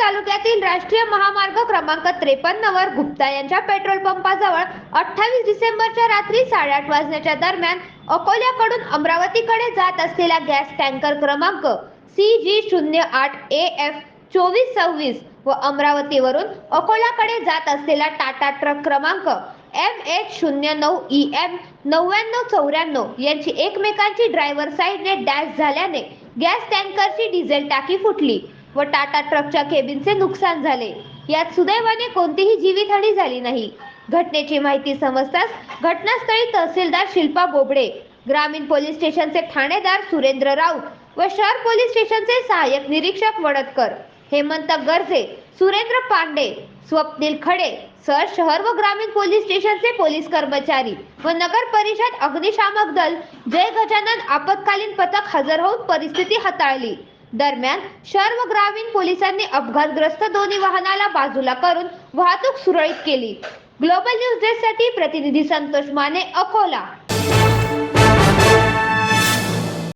तालुक्यातील राष्ट्रीय महामार्ग क्रमांक त्रेपन्न वर गुप्ता यांच्या पेट्रोल पंपाजवळ अठ्ठावीस डिसेंबरच्या रात्री साडेआठ वाजण्याच्या दरम्यान अकोल्याकडून अमरावतीकडे जात असलेला गॅस टँकर क्रमांक सी जी शून्य आठ ए एफ चोवीस सव्वीस व अमरावतीवरून अकोल्याकडे जात असलेला टाटा ट्रक क्रमांक एम एच शून्य नऊ ई एम नव्याण्णव चौऱ्याण्णव यांची एकमेकांची ड्रायव्हर साईडने डॅश झाल्याने गॅस टँकरची डिझेल टाकी फुटली. व टाटा ट्रकच्या केबिनचे नुकसान झाले. यात सुदैवाने कोणतीही जीवितहानी झाली नाही. घटनेची माहिती समजताच घटनास्थळी तहसीलदार शिल्पा बोबडे ग्रामीण पोलीस स्टेशनचे ठाणेदार सुरेंद्र राऊत व शहर पोलीस स्टेशनचे सहाय्यक निरीक्षक वडतकर हेमंत गर्जे सुरेंद्र पांडे स्वप्नील खडे सर शहर व ग्रामीण पोलीस स्टेशनचे पोलीस कर्मचारी व नगर परिषद अग्निशामक दल जय गजानन आपत्कालीन पथक हजर होऊन परिस्थिती हाताळली. दरम्यान शहर व ग्रामीण पोलिसांनी अपघातग्रस्त दोन्ही वाहनाला बाजूला करून वाहतूक सुरळीत केली. ग्लोबल न्यूज डेस्कसाठी प्रतिनिधी संतोष माने अकोला.